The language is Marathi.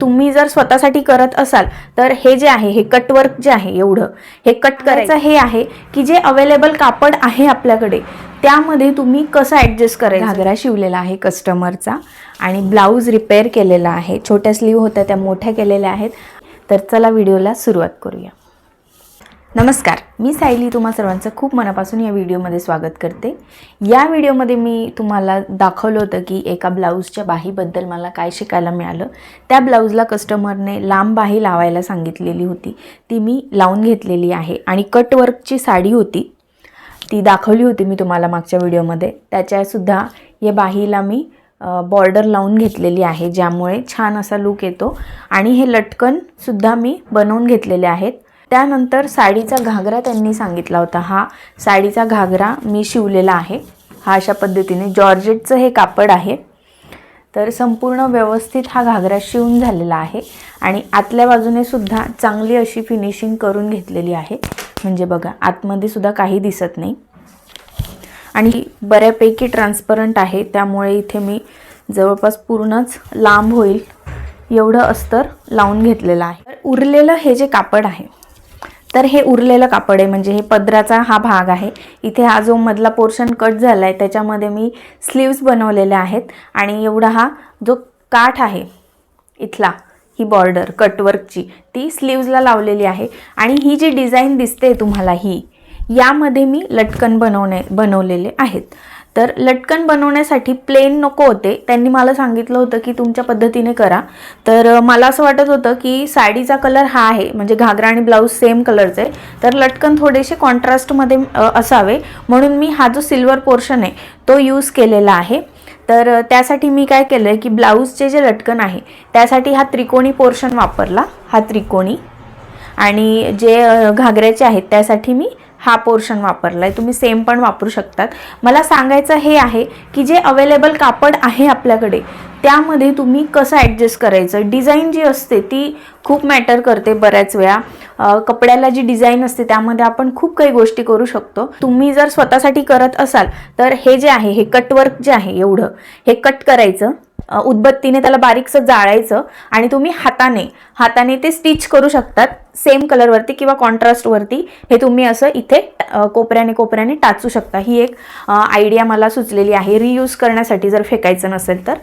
तुम्ही जर स्वतःसाठी करत असाल तर हे जे आहे हे कटवर्क जे आहे एवढं हे कट करायचं हे आहे की जे अवेलेबल कापड आहे आपल्याकडे त्यामध्ये तुम्ही कसं ॲडजस्ट करायचं? घागरा शिवलेला आहे कस्टमरचा आणि ब्लाऊज रिपेअर केलेला आहे. छोट्या स्लीव होत्या त्या मोठ्या केलेल्या आहेत. तर चला व्हिडिओला सुरुवात करूया. नमस्कार मी सायली तुम्हा सर्वांचं खूप मनापासून या व्हिडिओमध्ये स्वागत करते. या व्हिडिओमध्ये मी तुम्हाला दाखवलं होतं की एका ब्लाऊजच्या बाहीबद्दल मला काय शिकायला मिळालं. त्या ब्लाऊजला कस्टमरने लांब बाही लावायला सांगितलेली होती. ती मी लावून घेतलेली आहे आणि कटवर्कची साडी होती. ती दाखवली होती मी तुम्हाला मागच्या व्हिडिओमध्ये. त्याच्यासुद्धा या बाहीला मी बॉर्डर लावून घेतलेली आहे ज्यामुळे छान असा लूक येतो. आणि हे लटकनसुद्धा मी बनवून घेतलेले आहेत. त्यानंतर साडीचा घागरा त्यांनी सांगितला होता. हा साडीचा घागरा मी शिवलेला आहे. हा अशा पद्धतीने जॉर्जेटचं हे कापड आहे. तर संपूर्ण व्यवस्थित हा घागरा शिवून झालेला आहे. आणि आतल्या बाजूने सुद्धा चांगली अशी फिनिशिंग करून घेतलेली आहे. म्हणजे बघा आतमध्ये सुद्धा काही दिसत नाही. आणि बऱ्यापैकी ट्रान्सपरंट आहे. त्यामुळे इथे मी जवळपास पूर्णच लांब होईल. एवढं अस्तर लावून घेतलेलं आहे. उरलेलं हे जे कापड आहे तर हे उरलेलं कापड आहे म्हणजे हे पदराचा हा भाग आहे. इथे हा जो मधला पोर्शन कट झाला आहे त्याच्यामध्ये मी स्लीव्स बनवलेल्या आहेत आणि एवढा हा जो काठ आहे इथला ही बॉर्डर कटवर्कची ती स्लीव्जला लावलेली आहे. आणि ही जी डिझाईन दिसते तुम्हाला ही यामध्ये मी लटकन बनवणे बनवलेले आहेत. तर लटकन बनवण्यासाठी प्लेन नको होते. त्यांनी मला सांगितलं होतं की तुमच्या पद्धतीने करा. तर मला असं वाटत होतं की साडीचा कलर हा आहे म्हणजे घागरा आणि ब्लाऊज सेम कलरचे तर लटकन थोडेसे कॉन्ट्रास्टमध्ये असावे. म्हणून मी हा जो सिल्वर पोर्शन आहे तो यूज केलेला आहे. तर त्यासाठी मी काय केलं आहे की ब्लाऊजचे जे लटकन आहे त्यासाठी हा त्रिकोणी पोर्शन वापरला. हा त्रिकोणी. आणि जे घागऱ्याचे आहेत त्यासाठी मी हा पोर्शन वापरला आहे तुम्ही सेम पण वापरू शकतात. मला सांगायचं हे आहे की जे अवेलेबल कापड आहे आपल्याकडे त्यामध्ये तुम्ही कसं ॲडजस्ट करायचं? डिझाईन जी असते ती खूप मॅटर करते बऱ्याच वेळा. कपड्याला जी डिझाईन असते त्यामध्ये आपण खूप काही गोष्टी करू शकतो. तुम्ही जर स्वतःसाठी करत असाल तर हे जे आहे हे कटवर्क जे आहे एवढं हे कट करायचं. उदबत्तीने त्याला बारीकसं जाळायचं आणि तुम्ही हाताने हाताने ते स्टिच करू शकतात. सेम कलरवरती किंवा कॉन्ट्रास्टवरती हे तुम्ही असं इथे कोपऱ्याने कोपऱ्याने टाचू शकता. ही एक आयडिया मला सुचलेली आहे. रियूज करण्यासाठी जर फेकायचं नसेल तर.